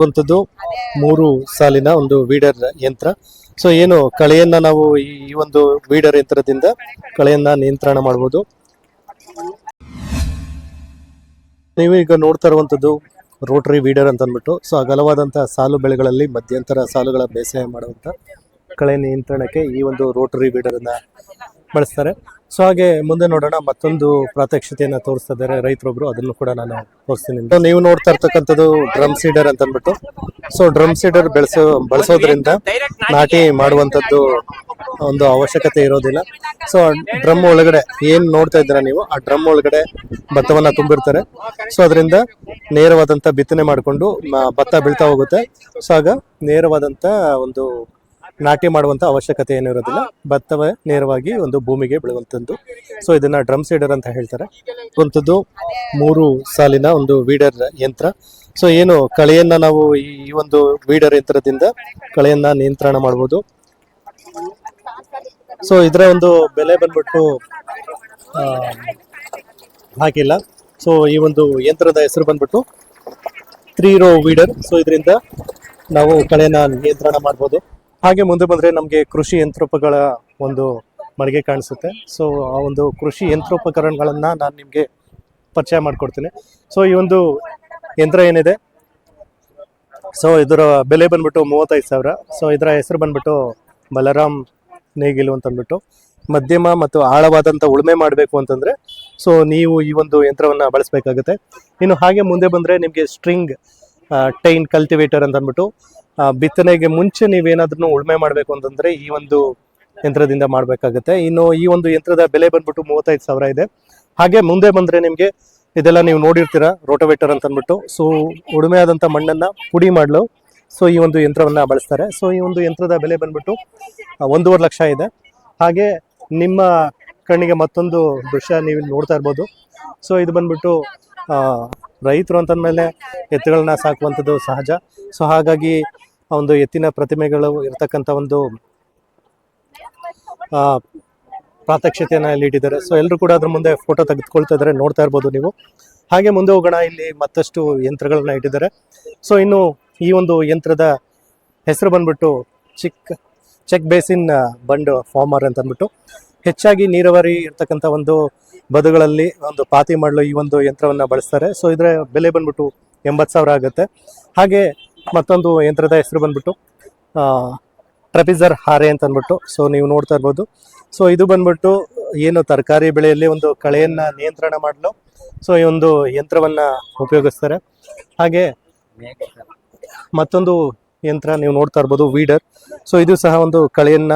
ಇರುವಂತದ್ದು ಮೂರು ಸಾಲಿನ ಒಂದು ವೀಡರ್ ಯಂತ್ರ. ಸೊ ಏನು ಕಳೆಯನ್ನ ನಾವು ಈ ಈ ಒಂದು ವೀಡರ್ ಯಂತ್ರದಿಂದ ಕಳೆಯನ್ನ ನಿಯಂತ್ರಣ ಮಾಡಬಹುದು ನೀವು ಈಗ ನೋಡ್ತಾ ಇರುವಂತದ್ದು ರೋಟರಿ ವೀಡರ್ ಅಂತ ಅಂದ್ಬಿಟ್ಟು ಸೊ ಅಗಲವಾದಂತಹ ಸಾಲು ಬೆಳೆಗಳಲ್ಲಿ ಮಧ್ಯಂತರ ಸಾಲುಗಳ ಬೇಸಾಯ ಮಾಡುವಂತ ಕಳೆ ನಿಯಂತ್ರಣಕ್ಕೆ ಈ ಒಂದು ರೋಟರಿ ವೀಡರ್ ಅನ್ನ ಬಳಸ್ತಾರೆ. ಸೊ ಹಾಗೆ ಮುಂದೆ ನೋಡೋಣ, ಮತ್ತೊಂದು ಪ್ರಾತ್ಯಕ್ಷತೆಯನ್ನ ತೋರಿಸ್ತಾ ಇದ್ದಾರೆ ರೈತರೊಬ್ರು, ಅದನ್ನು ಕೂಡ ನಾನು ತೋರಿಸ್ತೀನಿ ನೀವು ನೋಡ್ತಾ ಇರ್ತಕ್ಕಂಥದ್ದು ಡ್ರಮ್ ಸೀಡರ್ ಅಂತ ಅಂದ್ಬಿಟ್ಟು. ಸೊ ಡ್ರಮ್ ಸೀಡರ್ ಬೆಳೆಸೋ, ಬಳಸೋದ್ರಿಂದ ನಾಟಿ ಮಾಡುವಂತದ್ದು ಒಂದು ಅವಶ್ಯಕತೆ ಇರೋದಿಲ್ಲ. ಸೊ ಡ್ರಮ್ ಒಳಗಡೆ ಏನು ನೋಡ್ತಾ ಇದ್ದೀರಾ ನೀವು? ಆ ಡ್ರಮ್ ಒಳಗಡೆ ಭತ್ತವನ್ನು ತುಂಬಿರ್ತಾರೆ. ಸೊ ಅದರಿಂದ ನೇರವಾದಂತ ಬಿತ್ತನೆ ಮಾಡಿಕೊಂಡು ಭತ್ತ ಬೀಳ್ತಾ ಹೋಗುತ್ತೆ. ಸೊ ಆಗ ನೇರವಾದಂತ ಒಂದು ನಾಟಿ ಮಾಡುವಂತ ಅವಶ್ಯಕತೆ ಏನಿರೋದಿಲ್ಲ. ಭತ್ತವ ನೇರವಾಗಿ ಒಂದು ಭೂಮಿಗೆ ಬೆಳೆಯುವಂಥದ್ದು ಸೊ ಇದನ್ನ ಡ್ರಮ್ ಸೀಡರ್ ಅಂತ ಹೇಳ್ತಾರೆ. ಒಂಥದ್ದು ಮೂರು ಸಾಲಿನ ಒಂದು ವೀಡರ್ ಯಂತ್ರ. ಸೊ ಏನು ಕಳೆಯನ್ನ ನಾವು ಈ ಒಂದು ವೀಡರ್ ಯಂತ್ರದಿಂದ ಕಳೆಯನ್ನ ನಿಯಂತ್ರಣ ಮಾಡಬಹುದು ಸೊ ಇದರ ಒಂದು ಬೆಲೆ ಬಂದ್ಬಿಟ್ಟು ಹಾಕಿಲ್ಲ. ಸೊ ಈ ಒಂದು ಯಂತ್ರದ ಹೆಸರು ಬಂದ್ಬಿಟ್ಟು ತ್ರೀ ರೋ ವೀಡರ್. ಸೊ ಇದರಿಂದ ನಾವು ಕಳೆನ ನಿಯಂತ್ರಣ ಮಾಡ್ಬೋದು. ಹಾಗೆ ಮುಂದೆ ಬಂದ್ರೆ ನಮಗೆ ಕೃಷಿ ಯಂತ್ರೋಪಗಳ ಒಂದು ಮಳಿಗೆ ಕಾಣಿಸುತ್ತೆ. ಸೊ ಆ ಒಂದು ಕೃಷಿ ಯಂತ್ರೋಪಕರಣಗಳನ್ನು ನಾನು ನಿಮಗೆ ಪರಿಚಯ ಮಾಡಿಕೊಡ್ತೀನಿ. ಸೊ ಈ ಒಂದು ಯಂತ್ರ ಏನಿದೆ? ಸೊ ಇದರ ಬೆಲೆ ಬಂದ್ಬಿಟ್ಟು ಮೂವತ್ತೈದು ಸಾವಿರ. ಸೊ ಇದರ ಹೆಸರು ಬಂದ್ಬಿಟ್ಟು ಬಲರಾಮ್ ನೇಗಿಲು ಅಂತ ಅಂದ್ಬಿಟ್ಟು ಮಧ್ಯಮ ಮತ್ತು ಆಳವಾದಂಥ ಉಳುಮೆ ಮಾಡಬೇಕು ಅಂತಂದ್ರೆ ಸೊ ನೀವು ಈ ಒಂದು ಯಂತ್ರವನ್ನ ಬಳಸಬೇಕಾಗುತ್ತೆ. ಇನ್ನು ಹಾಗೆ ಮುಂದೆ ಬಂದ್ರೆ ನಿಮಗೆ ಸ್ಟ್ರಿಂಗ್ ಟೈನ್ ಕಲ್ಟಿವೇಟರ್ ಅಂತ ಅಂದ್ಬಿಟ್ಟು ಬಿತ್ತನೆಗೆ ಮುಂಚೆ ನೀವೇನಾದ್ರೂ ಉಳುಮೆ ಮಾಡಬೇಕು ಅಂತಂದ್ರೆ ಈ ಒಂದು ಯಂತ್ರದಿಂದ ಮಾಡಬೇಕಾಗುತ್ತೆ. ಇನ್ನು ಈ ಒಂದು ಯಂತ್ರದ ಬೆಲೆ ಬಂದ್ಬಿಟ್ಟು ಮೂವತ್ತೈದು ಸಾವಿರ ಇದೆ. ಹಾಗೆ ಮುಂದೆ ಬಂದ್ರೆ ನಿಮಗೆ ಇದೆಲ್ಲ ನೀವು ನೋಡಿರ್ತೀರಾ, ರೋಟೋವೇಟರ್ ಅಂತ ಅಂದ್ಬಿಟ್ಟು. ಸೊ ಉಳುಮೆ ಆದಂಥ ಮಣ್ಣನ್ನ ಪುಡಿ ಮಾಡಲು. ಸೊ ಈ ಒಂದು ಯಂತ್ರವನ್ನ ಬಳಸ್ತಾರೆ. ಸೊ ಈ ಒಂದು ಯಂತ್ರದ ಬೆಲೆ ಬಂದ್ಬಿಟ್ಟು ಒಂದೂವರೆ ಲಕ್ಷ ಇದೆ. ಹಾಗೆ ನಿಮ್ಮ ಕಣ್ಣಿಗೆ ಮತ್ತೊಂದು ದೃಶ್ಯ ನೀವು ನೋಡ್ತಾ ಇರ್ಬೋದು. ಸೊ ಇದು ಬಂದ್ಬಿಟ್ಟು ರೈತರು ಅಂತಂದ್ಮೇಲೆ ಎತ್ತುಗಳನ್ನ ಸಾಕುವಂಥದ್ದು ಸಹಜ. ಸೊ ಹಾಗಾಗಿ ಒಂದು ಎತ್ತಿನ ಪ್ರತಿಮೆಗಳು ಇರತಕ್ಕಂಥ ಒಂದು ಪ್ರಾತ್ಯಕ್ಷತೆಯನ್ನು ಇಲ್ಲಿ ಇಟ್ಟಿದ್ದಾರೆ ಸೊ ಎಲ್ಲರೂ ಕೂಡ ಅದ್ರ ಮುಂದೆ ಫೋಟೋ ತೆಗೆದುಕೊಳ್ತಾ ಇದ್ದಾರೆ, ನೋಡ್ತಾ ಇರ್ಬೋದು ನೀವು. ಹಾಗೆ ಮುಂದೆ ಹೋಗೋಣ, ಇಲ್ಲಿ ಮತ್ತಷ್ಟು ಯಂತ್ರಗಳನ್ನ ಇಟ್ಟಿದ್ದಾರೆ. ಸೊ ಇನ್ನು ಈ ಒಂದು ಯಂತ್ರದ ಹೆಸರು ಬಂದ್ಬಿಟ್ಟು ಚಿಕ್, ಚೆಕ್ ಬೇಸಿನ್ ಬಂಡ್ ಫಾರ್ಮರ್ ಅಂತ ಅಂದ್ಬಿಟ್ಟು ಹೆಚ್ಚಾಗಿ ನೀರಾವರಿ ಇರ್ತಕ್ಕಂಥ ಒಂದು ಬದುಗಳಲ್ಲಿ ಒಂದು ಪಾತಿ ಮಾಡಲು ಈ ಒಂದು ಯಂತ್ರವನ್ನು ಬಳಸ್ತಾರೆ. ಸೊ ಇದರ ಬೆಲೆ ಬಂದ್ಬಿಟ್ಟು ಎಂಬತ್ತು ಸಾವಿರ ಆಗುತ್ತೆ. ಹಾಗೆ ಮತ್ತೊಂದು ಯಂತ್ರದ ಹೆಸರು ಬಂದ್ಬಿಟ್ಟು ಟ್ರಪಿಸರ್ ಹಾರೆ ಅಂತ ಅಂದ್ಬಿಟ್ಟು ಸೊ ನೀವು ನೋಡ್ತಾ ಇರ್ಬೋದು. ಸೊ ಇದು ಬಂದ್ಬಿಟ್ಟು ಏನು ತರಕಾರಿ ಬೆಳೆಯಲ್ಲಿ ಒಂದು ಕಳೆಯನ್ನು ನಿಯಂತ್ರಣ ಮಾಡಲು ಸೊ ಈ ಒಂದು ಯಂತ್ರವನ್ನು ಉಪಯೋಗಿಸ್ತಾರೆ. ಹಾಗೆ ಮತ್ತೊಂದು ಯಂತ್ರ ನೀವು ನೋಡ್ತಾ ಇರ್ಬೋದು ವೀಡರ್ ಸೊ ಇದು ಸಹ ಒಂದು ಕಳೆಯನ್ನ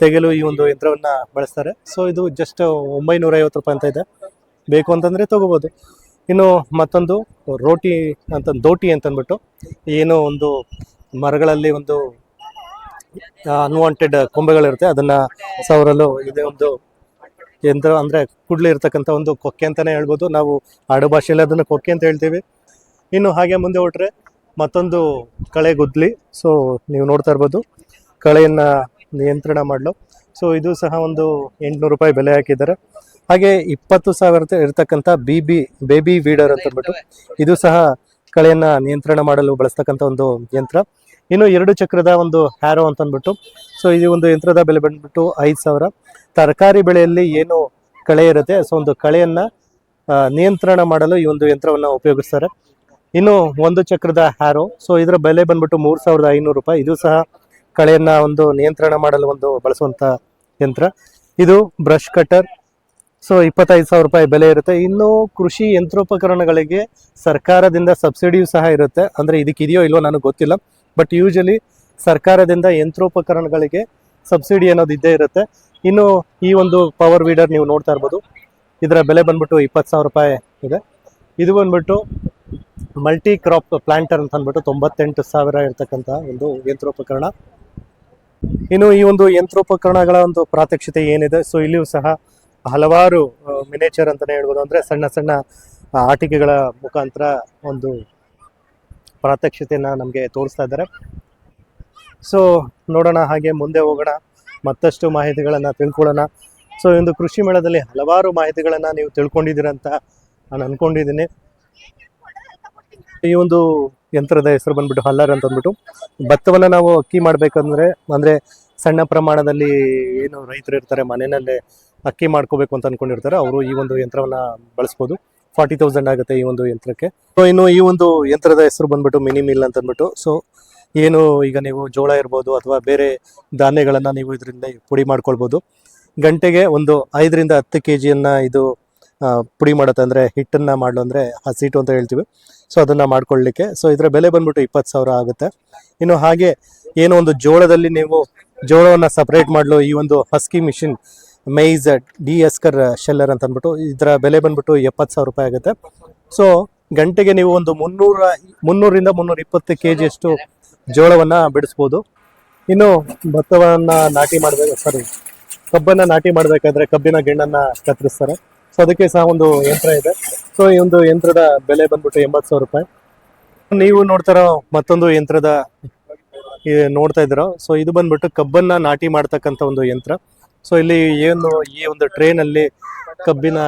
ತೆಗೆಯಲು ಈ ಒಂದು ಯಂತ್ರವನ್ನ ಬಳಸ್ತಾರೆ. ಸೊ ಇದು ಜಸ್ಟ್ ಒಂಬೈನೂರ ಐವತ್ತು ರೂಪಾಯಿ ಅಂತ ಇದೆ. ಬೇಕು ಅಂತಂದ್ರೆ ತಗೋಬಹುದು ಇನ್ನು ಮತ್ತೊಂದು ರೋಟಿ ಅಂತ, ದೋಟಿ ಅಂತಂದ್ಬಿಟ್ಟು ಏನು ಒಂದು ಮರಗಳಲ್ಲಿ ಒಂದು ಅನ್ವಾಂಟೆಡ್ ಕೊಂಬೆಗಳಿರುತ್ತೆ. ಅದನ್ನ ಸವರಲು ಇದೆ ಒಂದು ಯಂತ್ರ. ಅಂದ್ರೆ ಕುಡ್ಲಿ ಇರ್ತಕ್ಕಂಥ ಒಂದು ಕೊಕ್ಕೆ ಅಂತಾನೆ ಹೇಳ್ಬೋದು. ನಾವು ಆಡು ಭಾಷೆಯಲ್ಲಿ ಅದನ್ನ ಕೊಕ್ಕೆ ಅಂತ ಹೇಳ್ತೀವಿ. ಇನ್ನು ಹಾಗೆ ಮುಂದೆ ಹೊಟ್ರೆ ಮತ್ತೊಂದು ಕಳೆ ಗುದ್ಲಿ. ಸೊ ನೀವು ನೋಡ್ತಾ ಇರ್ಬೋದು. ಕಳೆಯನ್ನ ನಿಯಂತ್ರಣ ಮಾಡಲು. ಸೊ ಇದು ಸಹ ಒಂದು ಎಂಟುನೂರು ರೂಪಾಯಿ ಬೆಲೆ ಹಾಕಿದ್ದಾರೆ. ಹಾಗೆ ಇಪ್ಪತ್ತು ಸಾವಿರ ಇರತಕ್ಕಂಥ ಬಿ ಬಿ ಬೇಬಿ ವೀಡರ್ ಅಂತ ಅಂದ್ಬಿಟ್ಟು ಇದು ಸಹ ಕಳೆಯನ್ನು ನಿಯಂತ್ರಣ ಮಾಡಲು ಬಳಸ್ತಕ್ಕಂಥ ಒಂದು ಯಂತ್ರ. ಇನ್ನು ಎರಡು ಚಕ್ರದ ಒಂದು ಹ್ಯಾರೋ ಅಂತ ಅಂದ್ಬಿಟ್ಟು ಸೊ ಇದು ಒಂದು ಯಂತ್ರದ ಬೆಲೆ ಬಂದ್ಬಿಟ್ಟು ಐದು ಸಾವಿರ. ತರಕಾರಿ ಬೆಳೆಯಲ್ಲಿ ಏನು ಕಳೆ ಇರುತ್ತೆ ಸೊ ಒಂದು ಕಳೆಯನ್ನು ನಿಯಂತ್ರಣ ಮಾಡಲು ಈ ಒಂದು ಯಂತ್ರವನ್ನು ಉಪಯೋಗಿಸ್ತಾರೆ. ಇನ್ನು ಒಂದು ಚಕ್ರದ ಹ್ಯಾರೋ ಸೊ ಇದರ ಬೆಲೆ ಬಂದ್ಬಿಟ್ಟು ಮೂರು ಸಾವಿರದ ಐನೂರು ರೂಪಾಯಿ. ಇದು ಸಹ ಕಳೆಯನ್ನ ಒಂದು ನಿಯಂತ್ರಣ ಮಾಡಲು ಒಂದು ಬಳಸುವಂತ ಯಂತ್ರ. ಇದು ಬ್ರಷ್ ಕಟರ್ ಸೊ, ಇಪ್ಪತ್ತೈದು ಸಾವಿರ ರೂಪಾಯಿ ಬೆಲೆ ಇರುತ್ತೆ. ಇನ್ನು ಕೃಷಿ ಯಂತ್ರೋಪಕರಣಗಳಿಗೆ ಸರ್ಕಾರದಿಂದ ಸಬ್ಸಿಡಿಯೂ ಸಹ ಇರುತ್ತೆ. ಅಂದ್ರೆ ಇದಕ್ಕೆ ಇದೆಯೋ ಇಲ್ವೋ ನನಗೆ ಗೊತ್ತಿಲ್ಲ. ಬಟ್ ಯೂಶಲಿ ಸರ್ಕಾರದಿಂದ ಯಂತ್ರೋಪಕರಣಗಳಿಗೆ ಸಬ್ಸಿಡಿ ಅನ್ನೋದು ಇದ್ದೇ ಇರುತ್ತೆ. ಇನ್ನು ಈ ಒಂದು ಪವರ್ ವೀಡರ್ ನೀವು ನೋಡ್ತಾ ಇರ್ಬೋದು. ಇದರ ಬೆಲೆ ಬಂದ್ಬಿಟ್ಟು ಇಪ್ಪತ್ತು ಸಾವಿರ ರೂಪಾಯಿ ಇದೆ. ಇದು ಬಂದ್ಬಿಟ್ಟು ಮಲ್ಟಿ ಕ್ರಾಪ್ ಪ್ಲಾಂಟರ್ ಅಂತ ಅಂದ್ಬಿಟ್ಟು ತೊಂಬತ್ತೆಂಟು ಸಾವಿರ ಇರ್ತಕ್ಕಂತಹ ಒಂದು ಯಂತ್ರೋಪಕರಣ. ಇನ್ನು ಈ ಒಂದು ಯಂತ್ರೋಪಕರಣಗಳ ಒಂದು ಪ್ರಾತ್ಯಕ್ಷತೆ ಏನಿದೆ ಸೊ ಇಲ್ಲಿಯೂ ಸಹ ಹಲವಾರು ಮಿನೇಚರ್ ಅಂತಲೇ ಹೇಳ್ಬೋದು. ಅಂದರೆ ಸಣ್ಣ ಸಣ್ಣ ಆಟಿಕೆಗಳ ಮುಖಾಂತರ ಒಂದು ಪ್ರಾತ್ಯಕ್ಷತೆಯನ್ನ ನಮಗೆ ತೋರಿಸ್ತಾ ಇದ್ದಾರೆ. ಸೊ ನೋಡೋಣ ಹಾಗೆ ಮುಂದೆ ಹೋಗೋಣ. ಮತ್ತಷ್ಟು ಮಾಹಿತಿಗಳನ್ನು ತಿಳ್ಕೊಳ್ಳೋಣ. ಸೊ ಈ ಒಂದು ಕೃಷಿ ಮೇಳದಲ್ಲಿ ಹಲವಾರು ಮಾಹಿತಿಗಳನ್ನು ನೀವು ತಿಳ್ಕೊಂಡಿದ್ದೀರಂತ ನಾನು ಅಂದ್ಕೊಂಡಿದ್ದೀನಿ ಈ ಒಂದು ಯಂತ್ರದ ಹೆಸರು ಬಂದ್ಬಿಟ್ಟು ಹಲ್ಲರ್ ಅಂತ ಅಂದ್ಬಿಟ್ಟು. ಭತ್ತವನ್ನ ನಾವು ಅಕ್ಕಿ ಮಾಡಬೇಕಂದ್ರೆ, ಅಂದ್ರೆ ಸಣ್ಣ ಪ್ರಮಾಣದಲ್ಲಿ ಏನು ರೈತರು ಇರ್ತಾರೆ, ಮನೆಯಲ್ಲೇ ಅಕ್ಕಿ ಮಾಡ್ಕೋಬೇಕು ಅಂತ ಅನ್ಕೊಂಡಿರ್ತಾರೆ, ಅವರು ಈ ಒಂದು ಯಂತ್ರವನ್ನ ಬಳಸ್ಬೋದು. ಫಾರ್ಟಿ ತೌಸಂಡ್ ಆಗುತ್ತೆ ಈ ಒಂದು ಯಂತ್ರಕ್ಕೆ. ಸೊ ಇನ್ನು ಈ ಒಂದು ಯಂತ್ರದ ಹೆಸರು ಬಂದ್ಬಿಟ್ಟು ಮಿನಿ ಮಿಲ್ ಅಂತ ಅಂದ್ಬಿಟ್ಟು. ಸೊ ಏನು ಈಗ ನೀವು ಜೋಳ ಇರ್ಬೋದು ಅಥವಾ ಬೇರೆ ಧಾನ್ಯಗಳನ್ನ ನೀವು ಇದರಿಂದ ಪುಡಿ ಮಾಡ್ಕೊಳ್ಬೋದು. ಗಂಟೆಗೆ ಒಂದು ಐದರಿಂದ ಹತ್ತು ಕೆ ಜಿಯನ್ನ ಇದು ಪುಡಿ ಮಾಡುತ್ತೆ ಅಂದರೆ ಹಿಟ್ಟನ್ನು ಮಾಡಲು ಅಂದರೆ ಹಸಿಟ್ಟು ಅಂತ ಹೇಳ್ತೀವಿ. ಸೊ ಅದನ್ನು ಮಾಡ್ಕೊಳ್ಳಿಕ್ಕೆ. ಸೊ ಇದರ ಬೆಲೆ ಬಂದ್ಬಿಟ್ಟು ಇಪ್ಪತ್ತು ಸಾವಿರ ಆಗುತ್ತೆ. ಇನ್ನು ಹಾಗೆ ಏನೋ ಒಂದು ಜೋಳದಲ್ಲಿ ನೀವು ಜೋಳವನ್ನು ಸಪ್ರೇಟ್ ಮಾಡಲು, ಈ ಒಂದು husker machine maize dehusker sheller ಅಂತ ಅಂದ್ಬಿಟ್ಟು ಇದರ ಬೆಲೆ ಬಂದ್ಬಿಟ್ಟು ಎಪ್ಪತ್ತು ಸಾವಿರ ರೂಪಾಯಿ ಆಗುತ್ತೆ. ಸೊ ಗಂಟೆಗೆ ನೀವು ಒಂದು ಮುನ್ನೂರ, ಮುನ್ನೂರಿಂದ ಮುನ್ನೂರ ಇಪ್ಪತ್ತು ಕೆ ಜಿಯಷ್ಟು ಜೋಳವನ್ನು ಬಿಡಿಸ್ಬೋದು. ಇನ್ನು ಭತ್ತವನ್ನು ನಾಟಿ ಮಾಡಬೇಕು ಸಾರಿ ಕಬ್ಬನ್ನು ನಾಟಿ ಮಾಡಬೇಕಾದ್ರೆ ಕಬ್ಬಿನ ಗಿಣ್ಣನ್ನು ಕತ್ತರಿಸ್ತಾರೆ. ಸೊ ಅದಕ್ಕೆ ಸಹ ಒಂದು ಯಂತ್ರ ಇದೆ. ಸೊ ಈ ಒಂದು ಯಂತ್ರದ ಬೆಲೆ ಬಂದ್ಬಿಟ್ಟು ಎಂಬತ್ತು ಸಾವಿರ ರೂಪಾಯಿ. ನೀವು ನೋಡ್ತಾರೋ ಮತ್ತೊಂದು ಯಂತ್ರದ ನೋಡ್ತಾ ಇದ್ದೀರೋ ಸೊ ಇದು ಬಂದ್ಬಿಟ್ಟು ಕಬ್ಬನ್ನ ನಾಟಿ ಮಾಡ್ತಕ್ಕಂಥ ಒಂದು ಯಂತ್ರ. ಸೊ ಇಲ್ಲಿ ಏನು ಈ ಒಂದು ಟ್ರೈನ್ ಅಲ್ಲಿ ಕಬ್ಬಿನ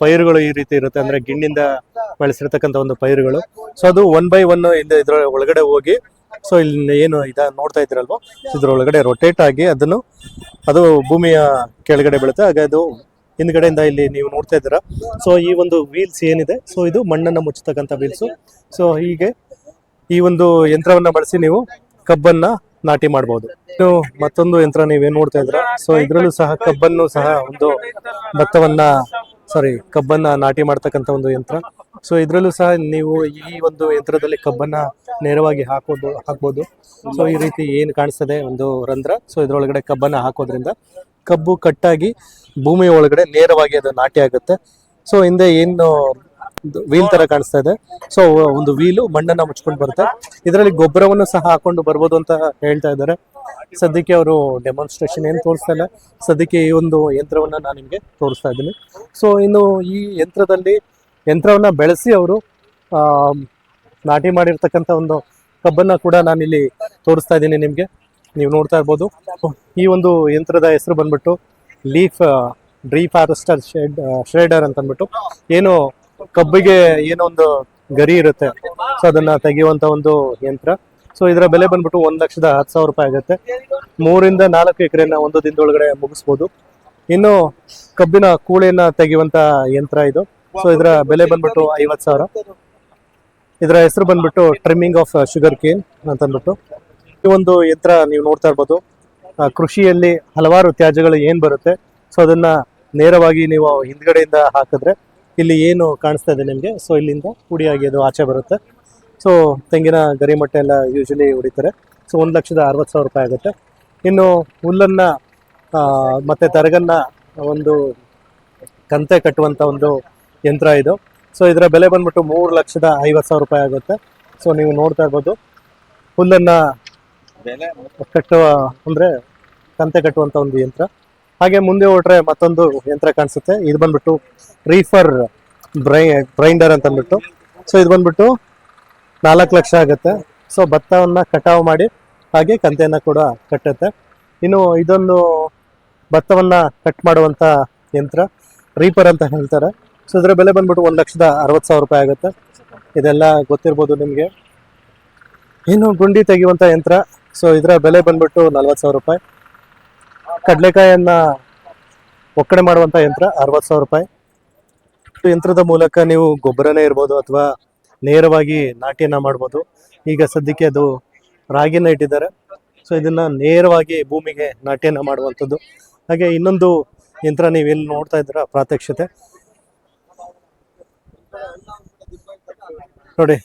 ಪೈರುಗಳು ಈ ರೀತಿ ಇರುತ್ತೆ. ಅಂದ್ರೆ ಗಿಣ್ಣಿಂದ ಬಳಸಿರ್ತಕ್ಕಂಥ ಒಂದು ಪೈರುಗಳು. ಸೊ ಅದು ಒನ್ ಬೈ ಒನ್ ಇಂದ ಇದ್ರ ಒಳಗಡೆ ಹೋಗಿ ಸೊ ಇಲ್ಲಿ ಏನು ಇದ ನೋಡ್ತಾ ಇದ್ರಲ್ವೋ ಇದ್ರ ಒಳಗಡೆ ರೊಟೇಟ್ ಆಗಿ ಅದನ್ನು, ಅದು ಭೂಮಿಯ ಕೆಳಗಡೆ ಬೀಳುತ್ತೆ. ಹಾಗೆ ಅದು ಹಿಂದ್ಗಡೆಯಿಂದ ಇಲ್ಲಿ ನೀವು ನೋಡ್ತಾ ಇದ್ದೀರಾ. ಸೊ ಈ ಒಂದು ವೀಲ್ಸ್ ಏನಿದೆ ಸೊ ಇದು ಮಣ್ಣನ್ನು ಮುಚ್ಚತಕ್ಕಂಥ ವೀಲ್ಸು ಸೊ ಹೀಗೆ ಈ ಒಂದು ಯಂತ್ರವನ್ನು ಬಳಸಿ ನೀವು ಕಬ್ಬನ್ನ ನಾಟಿ ಮಾಡಬಹುದು ಇನ್ನು ಮತ್ತೊಂದು ಯಂತ್ರ ನೀವೇನು ನೋಡ್ತಾ ಇದ್ರ ಸೊ ಇದ್ರಲ್ಲೂ ಸಹ ಕಬ್ಬನ್ನು ಸಹ ಒಂದು ಭತ್ತವನ್ನ ಸಾರಿ ಕಬ್ಬನ್ನ ನಾಟಿ ಮಾಡ್ತಕ್ಕಂಥ ಒಂದು ಯಂತ್ರ. ಸೊ ಇದ್ರಲ್ಲೂ ಸಹ ನೀವು ಈ ಒಂದು ಯಂತ್ರದಲ್ಲಿ ಕಬ್ಬನ್ನ ನೇರವಾಗಿ ಹಾಕೋದು, ಹಾಕ್ಬೋದು. ಸೊ ಈ ರೀತಿ ಏನು ಕಾಣಿಸ್ತದೆ, ಒಂದು ರಂಧ್ರ. ಸೊ ಇದರೊಳಗಡೆ ಕಬ್ಬನ್ನ ಹಾಕೋದ್ರಿಂದ ಕಬ್ಬು ಕಟ್ಟಾಗಿ ಭೂಮಿ ಒಳಗಡೆ ನೇರವಾಗಿ ಅದು ನಾಟಿ ಆಗುತ್ತೆ. ಸೊ ಹಿಂದೆ ಏನು ವೀಲ್ ತರ ಕಾಣಿಸ್ತಾ ಇದೆ. ಸೊ ಒಂದು ವೀಲು ಮಣ್ಣನ್ನ ಮುಚ್ಕೊಂಡು ಬರುತ್ತೆ. ಇದರಲ್ಲಿ ಗೊಬ್ಬರವನ್ನು ಸಹ ಹಾಕೊಂಡು ಬರ್ಬೋದು ಅಂತ ಹೇಳ್ತಾ ಇದ್ದಾರೆ. ಸದ್ಯಕ್ಕೆ ಅವರು ಡೆಮಾನ್ಸ್ಟ್ರೇಷನ್ ಏನು ತೋರಿಸ್ತಾ ಇಲ್ಲ. ಸದ್ಯಕ್ಕೆ ಈ ಒಂದು ಯಂತ್ರವನ್ನ ನಾನು ನಿಮಗೆ ತೋರಿಸ್ತಾ ಇದ್ದೀನಿ. ಸೊ ಇನ್ನು ಈ ಯಂತ್ರದಲ್ಲಿ ಯಂತ್ರವನ್ನ ಬೆಳೆಸಿ ಅವರು ನಾಟಿ ಮಾಡಿರ್ತಕ್ಕಂಥ ಒಂದು ಕಬ್ಬನ್ನ ಕೂಡ ನಾನಿಲ್ಲಿ ತೋರಿಸ್ತಾ ಇದ್ದೀನಿ ನಿಮಗೆ. ನೀವು ನೋಡ್ತಾ ಇರ್ಬೋದು. ಈ ಒಂದು ಯಂತ್ರದ ಹೆಸರು ಬಂದ್ಬಿಟ್ಟು ಲೀಫ್ ಡ್ರೀ ಫಾರೆಸ್ಟರ್ ಶೆಡ್ ಶ್ರೇಡರ್ ಅಂತ ಅಂದ್ಬಿಟ್ಟು. ಏನು ಕಬ್ಬಿಗೆ ಏನೋ ಒಂದು ಗರಿ ಇರುತ್ತೆ. ಸೊ ಅದನ್ನ ತೆಗೆಯುವಂತ ಒಂದು ಯಂತ್ರ. ಸೊ ಇದರ ಬೆಲೆ ಬಂದ್ಬಿಟ್ಟು ಒಂದ್ ಲಕ್ಷದ ಹತ್ತು ಸಾವಿರ ರೂಪಾಯಿ ಆಗುತ್ತೆ. ಮೂರಿಂದ ನಾಲ್ಕು ಎಕರೆನ ಒಂದು ದಿನದೊಳಗಡೆ ಮುಗಿಸ್ಬೋದು. ಇನ್ನು ಕಬ್ಬಿನ ಕೂಳೆಯನ್ನ ತೆಗೆಯುವಂತ ಯಂತ್ರ ಇದು. ಸೊ ಇದರ ಬೆಲೆ ಬಂದ್ಬಿಟ್ಟು ಐವತ್ತು ಸಾವಿರ. ಇದರ ಹೆಸರು ಬಂದ್ಬಿಟ್ಟು ಟ್ರಿಮ್ಮಿಂಗ್ ಆಫ್ ಶುಗರ್ ಕೇನ್ ಅಂತ ಅಂದ್ಬಿಟ್ಟು. ಈ ಒಂದು ಯಂತ್ರ ನೀವು ನೋಡ್ತಾ ಇರ್ಬೋದು ಕೃಷಿಯಲ್ಲಿ ಹಲವಾರು ತ್ಯಾಜ್ಯಗಳು ಏನ್ ಬರುತ್ತೆ, ಸೊ ಅದನ್ನ ನೇರವಾಗಿ ನೀವು ಹಿಂದ್ಗಡೆಯಿಂದ ಹಾಕಿದ್ರೆ ಇಲ್ಲಿ ಏನು ಕಾಣಿಸ್ತಾ ಇದೆ ನಿಮಗೆ? ಸೊ ಇಲ್ಲಿಂದ ಪುಡಿಯಾಗಿ ಅದು ಆಚೆ ಬರುತ್ತೆ. ಸೊ ತೆಂಗಿನ ಗರಿಮಟ್ಟೆ ಎಲ್ಲ ಯೂಶಲಿ ಹೊಡಿತಾರೆ ಸೊ ಒಂದು ಲಕ್ಷದ ಅರವತ್ತು ಸಾವಿರ ರೂಪಾಯಿ ಆಗುತ್ತೆ. ಇನ್ನು ಹುಲ್ಲನ್ನ ಮತ್ತು ತರಗನ್ನ ಒಂದು ಕಂತೆ ಕಟ್ಟುವಂತ ಒಂದು ಯಂತ್ರ ಇದು. ಸೊ ಇದರ ಬೆಲೆ ಬಂದ್ಬಿಟ್ಟು ಮೂರು ಲಕ್ಷದ ಐವತ್ತು ಸಾವಿರ ರೂಪಾಯಿ ಆಗುತ್ತೆ. ಸೊ ನೀವು ನೋಡ್ತಾ ಇರ್ಬೋದು, ಹುಲ್ಲನ್ನ ಕಟ್ಟುವ ಅಂದ್ರೆ ಕಂತೆ ಕಟ್ಟುವಂತ ಒಂದು ಯಂತ್ರ. ಹಾಗೆ ಮುಂದೆ ಹೊಟ್ರೆ ಮತ್ತೊಂದು ಯಂತ್ರ ಕಾಣಿಸುತ್ತೆ. ಇದು ಬಂದ್ಬಿಟ್ಟು ರೀಫರ್ ಬ್ರೈ ಗ್ರೈಂಡರ್ ಅಂತ ಅಂದ್ಬಿಟ್ಟು. ಸೊ ಇದು ಬಂದ್ಬಿಟ್ಟು ನಾಲ್ಕು ಲಕ್ಷ ಆಗುತ್ತೆ. ಸೊ ಭತ್ತವನ್ನ ಕಟಾವು ಮಾಡಿ ಹಾಗೆ ಕಂತೆಯನ್ನು ಕೂಡ ಕಟ್ಟುತ್ತೆ. ಇನ್ನು ಇದೊಂದು ಭತ್ತವನ್ನ ಕಟ್ ಮಾಡುವಂತ ಯಂತ್ರ ರೀಪರ್ ಅಂತ ಹೇಳ್ತಾರೆ. ಸೊ ಇದರ ಬೆಲೆ ಬಂದ್ಬಿಟ್ಟು ಒಂದು ಲಕ್ಷದ ಅರವತ್ತು ಸಾವಿರ ರೂಪಾಯಿ ಆಗುತ್ತೆ. ಇದೆಲ್ಲ ಗೊತ್ತಿರ್ಬೋದು ನಿಮಗೆ. ಇನ್ನು ಗುಂಡಿ ತೆಗೆಯುವಂತ ಯಂತ್ರ ಸೊ ಇದರ ಬೆಲೆ ಬಂದ್ಬಿಟ್ಟು ನಲ್ವತ್ತು ಸಾವಿರ ರೂಪಾಯಿ. ಕಡಲೆಕಾಯನ್ನ ಒಕ್ಕಣೆ ಮಾಡುವಂತ ಯಂತ್ರ ಅರವತ್ತು ಸಾವಿರ ರೂಪಾಯಿ. ಯಂತ್ರದ ಮೂಲಕ ನೀವು ಗೊಬ್ಬರನೇ ಇರ್ಬೋದು ಅಥವಾ ನೇರವಾಗಿ ನಾಟಿಯನ್ನ ಮಾಡ್ಬೋದು. ಈಗ ಸದ್ಯಕ್ಕೆ ಅದು ರಾಗಿನ ಇಟ್ಟಿದ್ದಾರೆ. ಸೊ ಇದನ್ನ ನೇರವಾಗಿ ಭೂಮಿಗೆ ನಾಟ್ಯನ ಮಾಡುವಂಥದ್ದು. ಹಾಗೆ ಇನ್ನೊಂದು ಯಂತ್ರ ನೀವೆಲ್ಲಿ ನೋಡ್ತಾ ಇದ್ದೀರಾ, ಪ್ರಾತ್ಯಕ್ಷತೆ. ನೋಡಿ.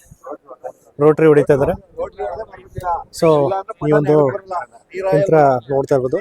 ರೋಟ್ರಿ ಹೊಡಿತಾ ಇದ್ದಾರೆ. ಸೊ ಈ ಒಂದು ಯಂತ್ರ ನೋಡ್ತಾ ಇರ್ಬೋದು.